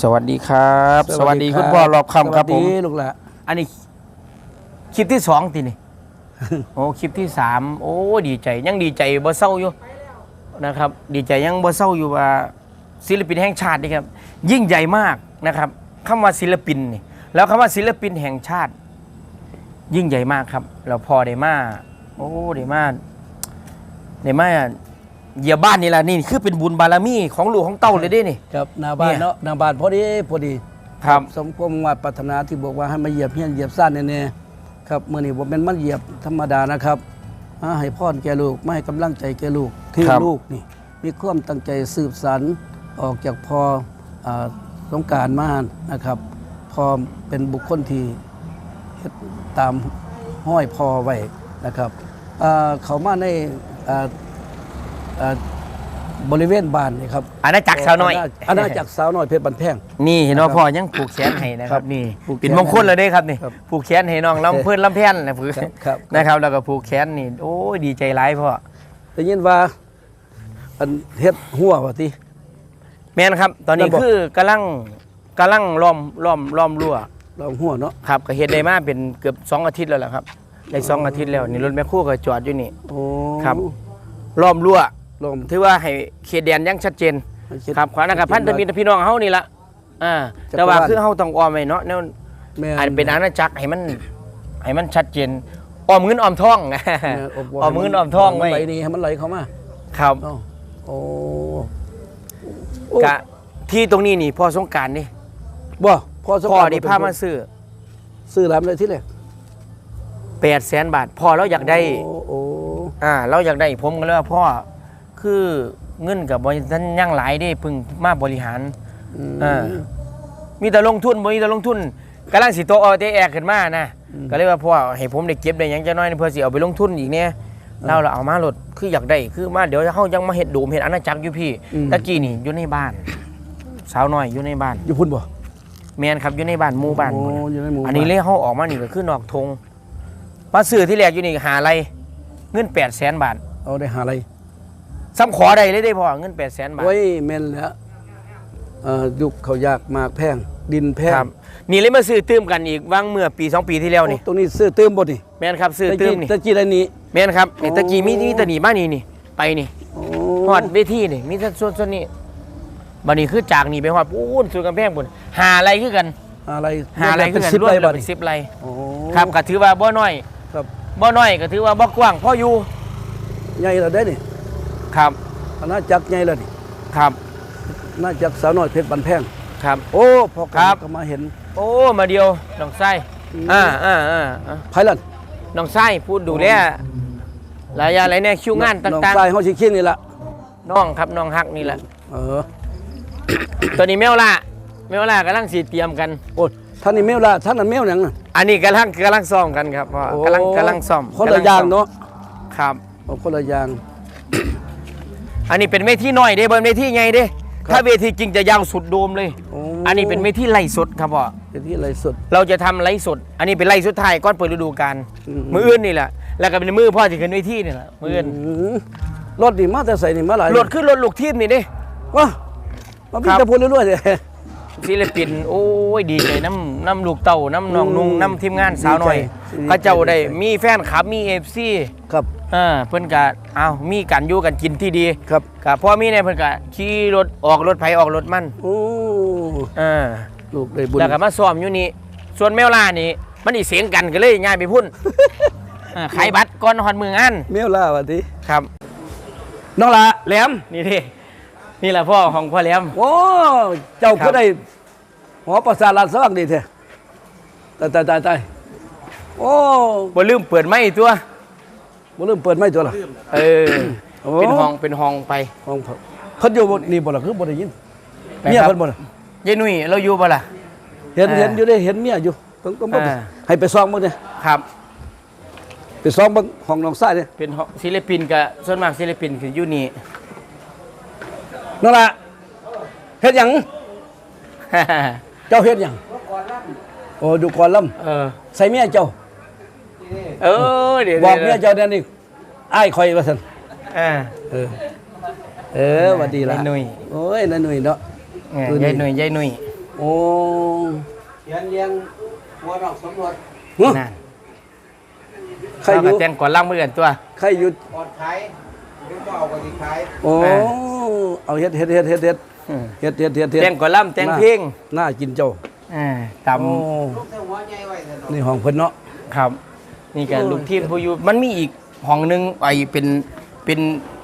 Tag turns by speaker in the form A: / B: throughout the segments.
A: สวัสดีครับ สวัสดีคุณพ่อรอบคำครับผม
B: สวัสดีลูกหละ
A: อันนี้คลิปที่สองทีนี่โอ้คลิปที่สามโอ้ดีใจยังดีใจบ่เศร้าอยู่นะครับ ดีใจยังบ่เศร้าอยู่ว่าศิลปินแห่งชาตินี่ครับ ยิ่งใหญ่มากนะครับคำว่าศิลปินนี่แล้วคำว่าศิลปินแห่งชาติ ยิ่งใหญ่มากครับ เราพอได้มาโอ้ได้มาได้มา เหยียบบ้านนี่แหละนี่คือเป็นบุญบารมีของหลวงของเต้าเลยเด้นี่
B: ครับหนาบ้าน
A: เนี่ย
B: เนาะหนาบ้านพอดีพอดี
A: ครับ
B: สมความว่าปรารถนาที่บอกว่าให้มาเหยียบเฮียนเหยียบซ่านแน่ๆครับมื่อนี้ผมเป็นมันเหยียบธรรมดานะครับอ่าให้พรแก่ลูกไม่ให้กำลังใจแก่ลูกที่
A: ครับ
B: ลูกนี่ มีความตั้งใจสืบสานออกจากพออาสงกรารมานะครับ พอเป็นบุคคลที่เฮ็ดตามห้อยพอไว้นะครับอ่าเขามาในอ่า อ่าบริเวณบ้านนี่ครับ
A: อาณาจักรสาวน้อย
B: อาณาจักรสาวน้อยเพชรบันแพง
A: นี่เห็นว่า
B: นะครับ
A: พ่อยังผูกแขนให้นะค
B: ครั
A: รับบนี่
B: ผูกแขน
A: เป็นมงคลเลยเด้ครับนี่
B: ครับ
A: ผูกแขนให้น้องลำเพื่อนลำแพนนะผือ
B: ครับครับ
A: นะครับแล้วก็ผูกแขนนี่โอ้ยดีใจร้ายพ่อ
B: ได้ยินว่าอันเฮ็ดหัวว่าติ
A: แม่นครับ ตอนนี้
B: แล้วบอก
A: คือกำลังกำลังล้อมล้อมล้อมรั้ว
B: ลองหัวเนาะ
A: ครับก็เฮ็ดได้มาเป็นเกือบ2อาทิตย์แล้วล่ะครับได้สองอาทิตย์แล้วนี่รถแมคโครก็จอดอยู่นี่
B: โอ้
A: ครับ ล้อมรั้ว
B: ลอง
A: ถือว่าให้เขตแดนอยังชัดเจนครับขวานะครับพันธมิตรพี่น้องเฮานี่ละอ่า
B: จักรวาล
A: แต่ว่าคือเฮาต้องออมไว้เนาะแนว
B: แม่
A: อันเป็นอาณาจักรให้มันให้มันชัดเจนออมเงินออมทอง
B: แม่
A: ออมเงินออมทอง
B: มั
A: ไว้
B: นไหลนี่ให้มันไหลเข้ามา
A: ครับ
B: เนาะโอ้โอ้
A: กะที่ตรงนี้นี่พ่อสงกรารนี่
B: บ่พอสง
A: พ่อก
B: รานต์
A: นี่พามาซื้อ
B: ซื้อร้านเลยที่แรก
A: 8 0 0แสนบาทพ่อเราอยากได้
B: โอ้โอ้
A: อ่าเราอยากได้ผมก็เลยว่าพ่อ คือเงินกับบริษัทยังหลายเด้เพึ่งมาบริหาร
B: อืม
A: อ่ามีแต่ลงทุนบ่มีแต่ลงทุนกำลังสิโตออเตแอกขึ้นมานะก็เลยว่าพ่อให้ผมได้เก็บได้หยังจะน้อยเพื่อสิเอาไปลงทุนอีกเนี่ยเราเราเอามาลดคืออยากได้คือมาเดี๋ยวเฮายังมาเฮ็ดโดมเฮ็ดอาณาจักรอยู่พี่ตะกี้นี่อยู่ในบ้าน สาวน้อยอยู่ในบ้าน
B: อยู่พุ่นบ่
A: แมนครับอยู่ในบ้านหมู่บ้าน
B: โอ้
A: หมดน่ะ
B: อยู่ในหมู่
A: อันนี้เลยเฮาออกมานี่ก็คือนอกธงมาซื้อที่แรกอยู่นี่หาอะไรเงิน8 0 0แสนบาท
B: เอาได้หาอะไร
A: ซ้ำขอได้เลยได้พอเงิน8 0 0แสนบาท
B: โอ้ยแม่นแล้วเอ่อยุคเขายากมากแพงดินแพง
A: ครับนี่เลยมาซื้อตื้มกันอีกวางเมื่อปีสองปีที่แล้วนี่
B: โอ้ตรงนี้ซื้อตื้มบ่นี่
A: แมนครับซื้อตื้มนี่
B: ตะกี้อะไรนี้
A: แม่นครับไอ้
B: โอ้
A: ตะกี้มีมีแตะหนีมานี่นี่ไปนี่
B: โอ้
A: ฮอดเวทีนี่มีแต่ส่วนส่วนนี้บัดนี้คือจากนี่ไปฮอดปูนสู่กำแพงพุ่นหาอะไรคือกัน
B: อะไร
A: หาอะไรคื
B: เป็
A: อนกัน
B: สิบ
A: รวม
B: ไร
A: แล้ว
B: บัด
A: เป็น
B: นี้
A: สิบไร
B: โอ้
A: ครับก็ถือว่าบ่น้อย
B: ครับ
A: บ่น้อยก็ถือว่าบ่กว้างพออยู่
B: ใหญ่แล้วได้นี่
A: ครับ
B: อาณาจักรใหญ่แล้วนี่
A: ครับ
B: อาณาจักรสาวน้อยเพชรบันแพง
A: ครับ
B: โอ้พอ
A: ครับ
B: ก็มาเห็น
A: โอ้มาเดียวน้องไส้
B: อืม
A: อ่าอ่าอ่าอ่า
B: ไพลัน
A: น้องไส้พูดดูแลหลายอย่างหลายแนวคิวงาน
B: น้อง
A: ต่าง
B: ชายเฮาสิคิดนี่ล่ะ
A: ๆน้องครับน้องฮักนี่แหละ
B: เออ
A: ตัวนี้แมวล่าแมวล่ากำลังสิเตรียมกัน
B: โอ้ท่านนี่แมวล่ะท่านนั้นแมวหยังน่ะ
A: อันนี้กำลังกำลังซ้อมกันครับพ่อ
B: โอ้
A: กำลังกำลังซ้อม
B: คนละอย่างเนาะ
A: ครับ
B: โอ้คนละอย่าง
A: อันนี้เป็นเวทีน้อยเด้เบิ่นเวทีใหญ่เด้
B: ครับ
A: ถ้าเวทีจริงจะยาวสุดโดมเลย
B: โอ้
A: อันนี้เป็นเวทีไล่สดครับพ่อ
B: เป็นที่ไรสุด
A: เราจะทำไล่สด อันนี้เป็นไล่สุดท้ายก่อนเปิดฤดูกาล
B: อืม
A: มืออื่นนี่แหละ แล้วก็เป็นมือพ่อที่ขึ้นเวทีนี่แหละมืออื่น
B: มรถนี่มาแต่ใส่นี่มาหลาย
A: รถขึ้นรถลูกทีมนี่เด้
B: ว้ามาพี่
A: ครับ
B: จะพูดเรื่อยๆเลย
A: ศิลปินโอ้ยดีใจน้ำน้ำลูกเต่าน้ำน้องนุ่ง
B: อืม
A: น้ำทีมงานสาวหน่อย
B: ดีใจ
A: เขาเจ้าได้มีแฟนคลับมีเอฟซี
B: ครับ
A: อ่าเพิ่นก็เอามีกันอยู่กันกินที่ดี
B: ครับ
A: กับพ่อมีเนี่ยเพิ่นก็ขี่รถออกรถไผออกรถมัน
B: โอ้
A: อ่า
B: ลูกได้บุญ
A: แล้วก็มาซ้อมอยู่นี่ส่วนแมวล่านี่มันอีเสียงกันก็เลยย้ายไปพุ่นอ่าขายบัตรก่อนฮอดมืองาน
B: แมวล่าวันที
A: ครับ
B: น้องละแหลม
A: นี่ดินี่แหละพ่อของพ่อแหลม
B: โอ้เจ้า
A: ครั
B: ก็
A: บ
B: ได้ หอประสาทลานสว่างดีแท้ตายตายตายตายโอ้
A: บ่ลืมเปิดไม้ตัว
B: บ่ลืมเปิดไม่ตัวละ
A: เออ
B: โอ้
A: เป็นห้องเป็นห้องไป
B: ห้องเพิ่นเพิ่นอยู่บ่นี่บ่ล่ะคือบ่ได้ยิน
A: ไป
B: เมีย
A: ครับ
B: เพิ่นบ่ล่ะ
A: ยายนุ่ยเราอยู่บ่ล่ะ
B: เห็น
A: อ่า
B: เห็นอยู่ได้เห็นเมียอยู่ต้องต้องบ่
A: อ่า
B: ให้ไปซ่องเบิ่งเด้
A: ครับ
B: ไปซ่องเบิ่งห้องน้องชายเด้
A: เป็นห้องศิลปินกับส่วนมากศิลปินคืออยู่นี่
B: น้องละเฮ็ดหยัง เจ้าเฮ็ดหยังโอ้ดูก่อนลำ
A: เออ
B: ใส่เมียเจ้า
A: เออ เดี๋ยว
B: บอกเมียเจ้าเดี๋ยวนี้อ้ายคอยว่าซั่น
A: เออ
B: เออ เออหวัดดีละ
A: ยายนุ่ย
B: โอ้ยนายหนุ่ยเนาะ
A: เออ
B: ตัวนี้
A: ยายนุ่ยยายนุ่ย
B: โอ้
C: เขียนเลี้ยงหัวดอกสมรส
B: ฮะ
A: นั่น
B: ใครอ
A: เราก็
B: ยู่
A: แต่งก่อนล่างมือกันตัว
B: ใครอยู่
C: อดขายหรือก็เอาไปขาย
B: โอ้
A: แม่
B: เอาเฮ็ดเฮ็ดเฮ็ดเฮ็ดเฮ็ด
A: อืม
B: เฮ็ดเฮ็ดเฮ็ดเฮ็ด
A: แต่งก่อนล่ำแต่งเพลง
B: น่ากินเจ้า
A: อ่าต
B: โอ้
C: ลูกเส้นหัวใหญ่ไว้เถอะเนาะ
B: นี่ห้องเพิ่นเนาะำ
A: ครับ นี่ก็
B: โอ้ย
A: ลูกทีมผู้อยู่มันมีอีกห้องหนึงไอเป็นเป็น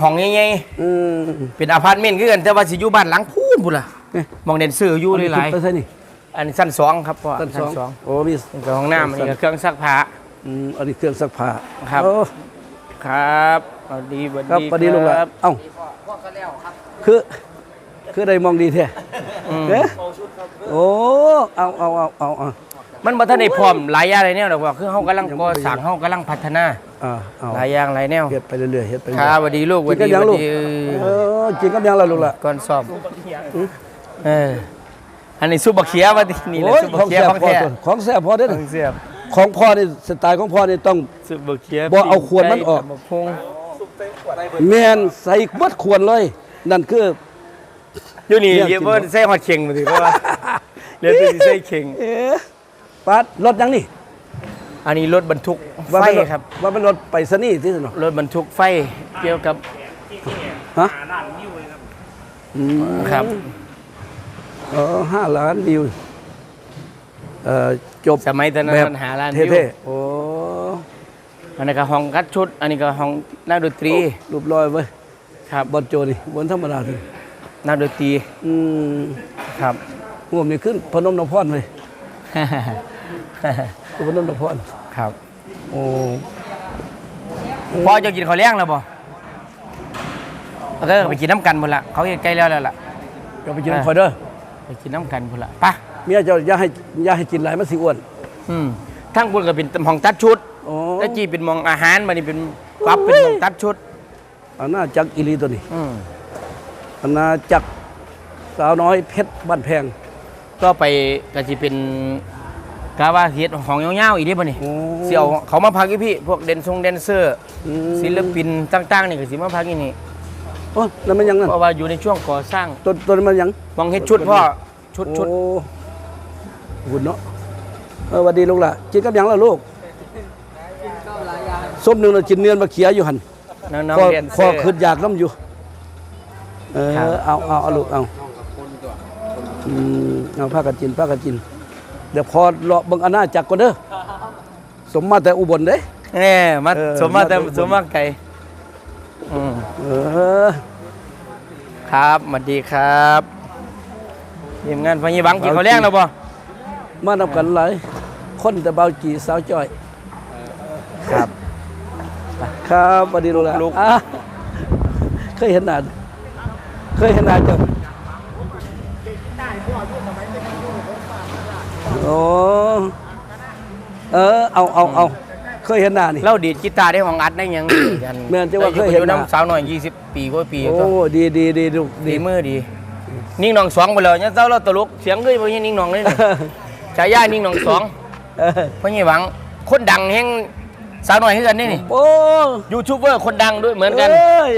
A: ห้องใหญ่
B: อืม
A: ๆเป็นอพาร์ตเมนต์คือกันแต่ว่าสิอยู่บ้านหลังพูนพุ่นล่ะ
B: เนี่ย
A: มองเด่นซื้ออยู่หลาย
B: ไปใส่นี่
A: ๆอันนี้ชั้นสองครับพ่อ
B: ชั้นสอง
A: สอง
B: โอ้มี
A: นี่ก็ห้องน้ำอันนี้ก็เครื่องซักผ้า
B: อืมอันนี้เครื่องซักผ้า
A: ครับ
B: โอ้
A: ครับสวัสดีสวัส
B: ครับ
A: ดี
B: พอดีลูกหลาน
A: ครับ
B: เอ้า
C: พ่อก็แล้วครับ
B: คือ คือได้มองดีแท้
A: อืม
B: เอ๊ะโอ้เอาเอาเอาเอาเอา
A: มันบ่ทันได้พร้อมหลายอย่างหลายแนวดอกว่าคือเฮากำลังก่อสร้างเฮากำลังพัฒนา
B: อ่าเอา
A: หลายอย่างหลายแนว
B: เฮ็ดไปเรื่อยๆเฮ็ดไป
A: ค
B: เรื่
A: รั
B: อบย
A: สวัสดีลูกส
B: ๆ
A: วัส
B: กิน
A: ดี
B: กันยัง
A: ส
B: ลู
A: วั
B: ก
A: สดีเอ
B: เอ
A: อ
B: อกินกันยังล่ะลูกล่ะ
A: ก่อนสอบเอออันนี้ซุปบักเขียว่านี่แหละ
B: โอ้ย
A: ซุปบั
B: ขอกง
A: เขีย
B: แซ่บ
A: ของ
B: พอ
A: แท้
B: ตัวของแซ่บพอเด้อ
A: ของเสียบ
B: ของพ่อนี่สไตล์ของพ่อนี่ต้อง
A: ซุปบักเขีย
B: บ่เอาขวดมันออก
A: ไบัพง
B: แม่นใส่เบิดขวดเลย นั่นคือ
A: อยู่นี่
B: เรื่องจริ
A: เดี๋
B: ง
A: ยวบ่ใส่ฮอดเข่งมาถึงเพราะว่าเดี๋ยวสิใส่เข่ง
B: เอ๊ะปัดรถยังนี่
A: อันนี้รถบรรทุก
B: ว่า
A: ไฟ
B: เป็นรถ
A: ครับ
B: ว่าเป็นรถไปสนี่ที่สุดเนาะ
A: รถบรรทุกไฟเกี่ยวกับ
B: ฮะอืม
A: ครับ
B: เออห้าล้านวิวเอ่อจบ
A: สมัยตอนนั้น
B: แบบ
A: มันหาร้าน
B: เท่ๆโอ้
A: อันนี้ก็ห้องคัดชุด อันนี้ก็ห้องนักดนตรี
B: รูปรอยเว้ย
A: ครับ
B: บอลโจนี่บนธรรมดาเลย
A: นักดนตรี
B: อืม
A: ครับ
B: ห่วมนี่ขึ้นพนมนพรเลยพนมนพร
A: ครับ
B: โอ้
A: พ่อจะกินข้าวเลี้ยงแล้วบ่เออไปกินน้ำกันหมดละเขาเฮ็ดใกล้แล้วแล้วล่ะ
B: เดี๋ยวไปกินน้ำคอยเด้อ
A: ไปกินน้ำกันหมดละไปะ
B: เมียเจ้าอย่าให้อย่าให้กินหลายมันสิอ้วน
A: อืมทั้งคุณก็เป็นห้องตัดชุด
B: โอ้
A: แล้วจีเป็นหมองอาหารมานี่เป็นปรับเป็นหมองตัดชุด
B: อาณาจักรอิลีตัวนี้
A: อืม
B: อาณาจักรสาวน้อยเพชรบ้านแพง
A: ก็ไปก็สิเป็นกาว่าเฮ็ดของยาวๆอีกเด้บ่นี่
B: โอ้
A: เสี่ยวเขามาพักอยู่พี่ พวกเดนซงแดนเซอร์
B: อืม
A: ศิลปินต่างๆนี่ก็สิมาพักอยู่นี่
B: โอ้แล้วมันยังนั่น
A: เพราะว่าอยู่ในช่วงก่อสร้าง
B: ตัวตัวนั้นมันยัง
A: มองเฮ็ดชุดพ่อชุดชุด
B: โอ้หุ่นเนาะเออหวัสดีลูกล่ะกินกับหยังล่ะลูกส้มหนึ่งเรากินเนื้อมาเขียอยู่หัน
A: น้อง
B: พอ
A: ๆเดน
B: พ
A: เซ
B: อ
A: อร์
B: ขึ้นอยากน้ำอยู่ เอ
A: ครับ
B: อเอาเอาเอาลูกเอาอืมเอาผ้ากันจินผ้ากันจิน เดี๋ยวพอเลาะเบังอาณาจักรก็เด้อสมมาแต่อุบลเด้
A: แน่มา
B: เออ
A: สมมาแต่
B: มาดู
A: สมมาไก่อืม
B: เออ
A: ครับสวัสดีครับทีมงานพญบังกินข้าวแรงแล้วบ่
B: มานำกันหลายคนแต่เบาจีสาวจ้อย
A: ครับ
B: ครับสวัสดีลูกล่ะ
A: ลูก
B: อะเคยเห็นหน้า เคยเห็นหน้าเจ้าโอ้เออเอาเอาเอาเคยเห็นหน้านี่
A: เราดีดกีตาร์ได้ของอัดได้ยัง
B: แม่นจะว่าเคยเห็น
A: อยู่
B: หน้า
A: น้ำสาวหน่อย20 ปีกว่าปี
B: โอ้
A: ก็
B: ดีดีดีลูก
A: ดีมือดี นิ่งหนองสองไปเลยเนี่ยเจ้าเราตลกเสียงก็ยังนิ่งหนองเลยนี่ฉายานิ่งหนองสอง
B: เออ
A: พญบังคนดังแห่งสาวหน่อยคือกันนี่นี่
B: โอ้
A: ยูทูบเบอร์คนดังด้วยเหมือนกัน
B: เอ้ย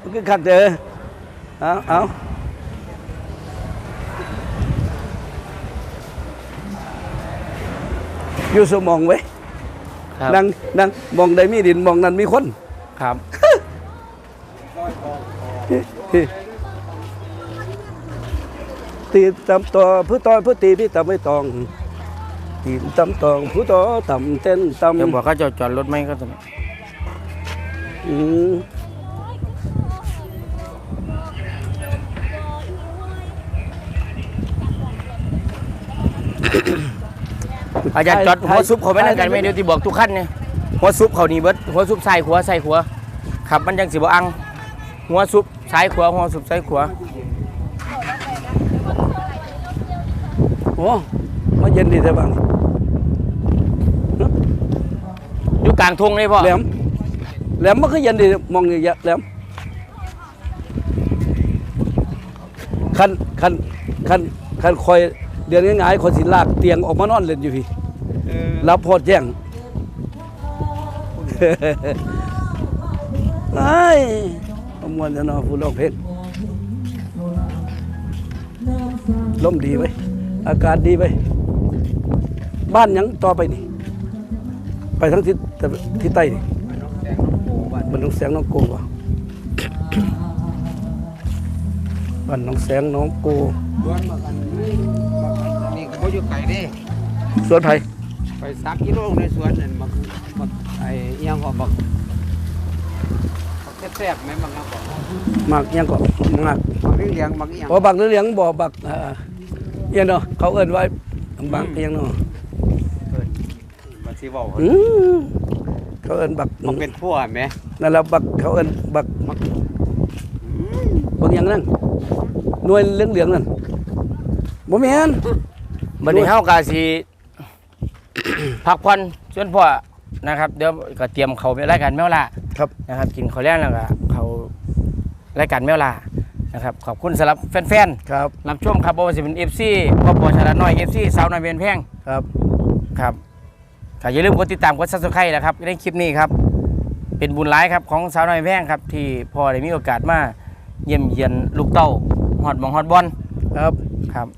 B: มันคือคักเด้อ เอาเอาอยู่สมองไว้ย
A: ครับ
B: นั่งนั่งมองใดมีดินมองนั้นมีคน
A: ครับ
B: ตีตำต่อผู้ต่อผู้ตีพี่ตำไม่ตอง ตีตำตองผู้ต่อตำเต้นตำ
A: เดี๋ยวบอกเขาจะจอดรถไหมก็ตอนนี้
B: อืม
A: อาจารย์จอดหัวซุปเขาไม่นั่งกันไหมเดี๋ยวที่บอกทุกขั้นเนี่ยหัวซุปเขานี่เบิดหัวซุปซ้ายขวาซ้ายขวาขับมันยังสิบ่อังหัวซุปซ้ายขวาหัวซุปซ้ายขวา
B: โอ้มาเย็นดีแต่บาง
A: อยู่กลางทุ่งเลยพ่อ
B: แหลมแหลมมันก็เย็นดีมองอย่างเงี้ยแหลมคันคันคันคันคอยเดือนง่ายๆคนสิลากเตียงออกมานอนเล่นอยู่พี่ รับพอดแจ้งไอ้ยเอามวนจะนอนผู้ร้องเพลงลมดีไหมอากาศดีไปบ้านหยังต่อไปนี่ ไปทั้งทิศแต่ทิศใต้นี่
C: น้องแดงน้องปูบ้าน
B: บ้านน้องแสงน้องโกวะบ้านน้องแสงน้องโก
C: สวนมากันมากันนี่ก็บ่อยู่ไกลเด้
B: สวนไผ่
C: ไป สักกิโลในสวนนั่นบักบักไอ้อิหยังก็บักบักแซ่บๆไหมบักครับบอก
B: หมากอิหยังก็หมาก
C: บักเลี้ยงๆบักอิหยัง
B: บ่บักเหลืองๆบ่บักอ่าอิหยังเนาะเขาเอิ้นไว้บักอิหยังเนาะ
C: บักสิเว้า
B: อืมเขาเอิ้นบัก
C: มันเป็นพั่วแหม
B: นั่นละบักเขาเอิ้นบักบักบักหยังนั่นหน่วยเหลืองๆนั่นบ่แม่น
A: บัดนี้เฮากาสิ พักผ่อนส่วนพ่อนะครับเดี๋ยวก็เตรียมเขาไปรายการแมวล่า
B: ครับ
A: นะครับกินข้าวแล้งแล้วก็เขารายการแมวล่านะครับขอบคุณสำหรับแฟน
B: ครับ
A: ๆรับชมครับบ่ว่าสิเป็น FC พ่อปอชาละน้อย FC สาวน้อยเวียนแพง
B: ครับ
A: ครับก็อย่าลืมกดติดตามกด Subscribe นะครับในคลิปนี้ครับ เป็นบุญร้ายครับของสาวน้อยแพงครับ ที่พ่อได้มีโอกาสมาเยี่ยมเยียนลูกเต้าฮอดหมองฮอดบอล
B: ครับ
A: ครับ